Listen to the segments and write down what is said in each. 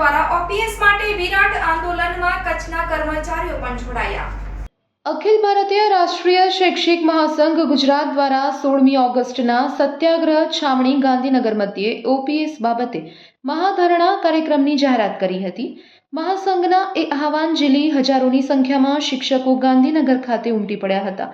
OPS માટે વિરાટ આંદોલનમાં કચ્છના કર્મચારીઓ પણ જોડાયા. અખિલ ભારતીય રાષ્ટ્રીય શૈક્ષિક મહાસંઘ ગુજરાત દ્વારા સોળમી ઓગસ્ટના સત્યાગ્રહ છાવણી ગાંધીનગર મધ્યે ઓપીએસ બાબતે મહાધરણા કાર્યક્રમની જાહેરાત કરી હતી. મહાસંઘના એ આહવાન ઝીલી હજારોની સંખ્યામાં શિક્ષકો ગાંધીનગર ખાતે ઉમટી પડ્યા હતા.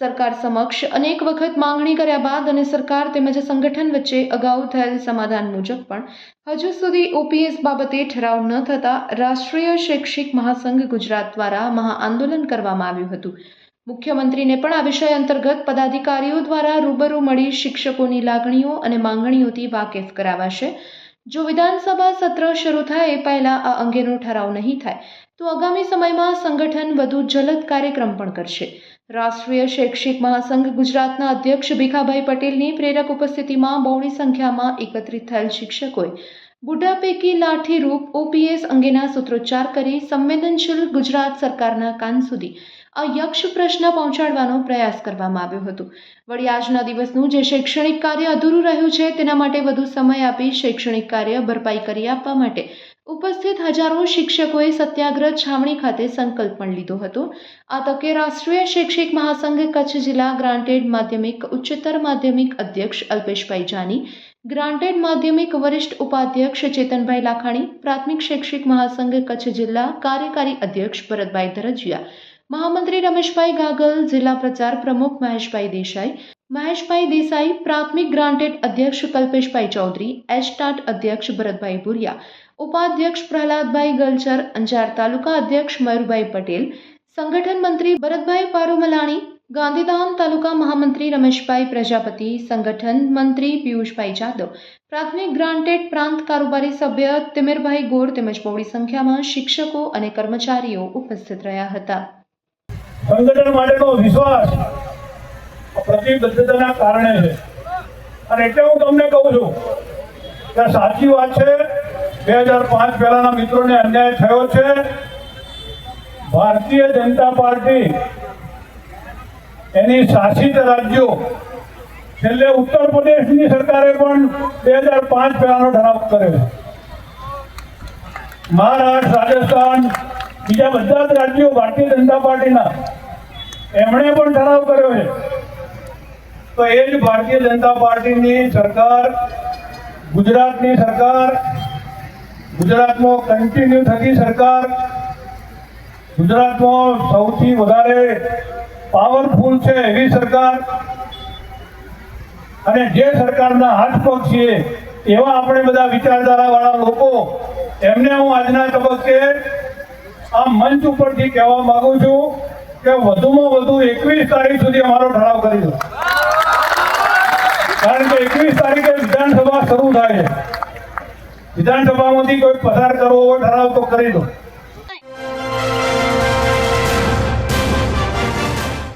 સરકાર સમક્ષ અનેક વખત માંગણી કર્યા બાદ અને સરકાર તેમજ સંગઠન વચ્ચે અગાઉ થયેલ સમાધાન મુજબ પણ હજુ સુધી ઓપીએસ બાબતે ઠરાવ ન થતાં રાષ્ટ્રીય શૈક્ષિક મહાસંઘ ગુજરાત દ્વારા મહાઆંદોલન કરવામાં આવ્યું હતું. મુખ્યમંત્રીને પણ આ વિષય અંતર્ગત પદાધિકારીઓ દ્વારા રૂબરૂ મળી શિક્ષકોની લાગણીઓ અને માંગણીઓથી વાકેફ કરાવાશે. જો વિધાનસભા સત્ર શરૂ થાય એ પહેલાં આ અંગેનો ઠરાવ નહીં થાય, તો આગામી સમયમાં સંગઠન વધુ જલદ કાર્યક્રમ પણ કરશે. રાષ્ટ્રીય શૈક્ષિક મહાસંઘ ગુજરાતના અધ્યક્ષ ભીખાભાઈ પટેલની પ્રેરક ઉપસ્થિતિમાં બહોળી સંખ્યામાં એકત્રિત થયેલ શિક્ષકોએ બુઢા પૈકી લાઠીરૂપ ઓપીએસ અંગેના સૂત્રોચ્ચાર કરી સંવેદનશીલ ગુજરાત સરકારના કાન સુધી આ યક્ષ પ્રશ્ન પહોંચાડવાનો પ્રયાસ કરવામાં આવ્યો હતો. વળી આજના દિવસનું જે શૈક્ષણિક કાર્ય અધૂરું રહ્યું છે, તેના માટે વધુ સમય આપી શૈક્ષણિક કાર્ય ભરપાઈ કરી આપવા માટે ઉપસ્થિત હજારો શિક્ષકોએ સત્યાગ્રહ છાવણી ખાતે સંકલ્પ પણ લીધો હતો. આ તકે રાષ્ટ્રીય શૈક્ષિક મહાસંઘ કચ્છ જિલ્લા ગ્રાન્ટેડ માધ્યમિક ઉચ્ચતર માધ્યમિક અધ્યક્ષ અલ્પેશભાઈ જાની, ગ્રાન્ટેડ માધ્યમિક વરિષ્ઠ ઉપાધ્યક્ષ ચેતનભાઈ લાખાણી, પ્રાથમિક શૈક્ષિક મહાસંઘ કચ્છ જિલ્લા કાર્યકારી અધ્યક્ષ ભરતભાઈ ધરજિયા, મહામંત્રી રમેશભાઈ ગાગલ, જિલ્લા પ્રચાર પ્રમુખ મહેશભાઈ દેસાઈ મહેશભાઈ દેસાઈ પ્રાથમિક ગ્રાન્ટેડ અધ્યક્ષ કલ્પેશભાઈ ચૌધરી એસટાટ અધ્યક્ષ ભરતભાઈ ભુરિયા ઉપાધ્યક્ષ પ્રહલાદભાઈ ગલચર અંજાર તાલુકા અધ્યક્ષ મયુરભાઈ પટેલ સંગઠન મંત્રી ભરતભાઈ પારુમલાણી ગાંધીધામ તાલુકા મહામંત્રી રમેશભાઈ પ્રજાપતિ સંગઠન મંત્રી પિયુષભાઈ જાદવ પ્રાથમિક ગ્રાન્ટેડ પ્રાંત કારોબારી સભ્ય તિમિરભાઈ ગોળ તેમજ બહોળી સંખ્યામાં શિક્ષકો અને કર્મચારીઓ ઉપસ્થિત રહ્યા હતા. સંગઠન માટેનો વિશ્વાસ પ્રતિબદ્ધતાના કારણે છે. અને એટલે હું તમને કહું છું કે સાચી વાત છે, બે હજાર પાંચ પહેલાના મિત્રોને અન્યાય થયો છે. ભારતીય જનતા પાર્ટી એની શાસિત રાજ્યો છેલ્લે ઉત્તર પ્રદેશની સરકારે પણ બે હજાર પાંચ પહેલાનો ઠરાવ કર્યો મહારાષ્ટ્ર, રાજસ્થાન, બીજા બધા જ રાજ્યો ભારતીય જનતા પાર્ટીના એમણે પણ ઠરાવ કર્યો છે. તો એ જ ભારતીય જનતા પાર્ટીની સરકાર, ગુજરાતની સરકાર ગુજરાતમાં કન્ટિન્યુ થતી સરકાર ગુજરાતમાં સૌથી વધારે પાવરફુલ છે એવી સરકાર. અને જે સરકારના હાથ પગ છીએ, એવા આપણે બધા વિચારધારાવાળા લોકો, એમને હું આજના તબક્કે આ મંચ ઉપરથી કહેવા માંગુ છું કે વધુમાં વધુ એકવીસ તારીખ સુધી અમારો ઠરાવ કરી દો કારણ કે એકવીસ તારીખે વિધાનસભા શરૂ થાય છે વિધાનસભામાંથી કોઈ પસાર કરવો હોય ઠરાવ તો કરી દો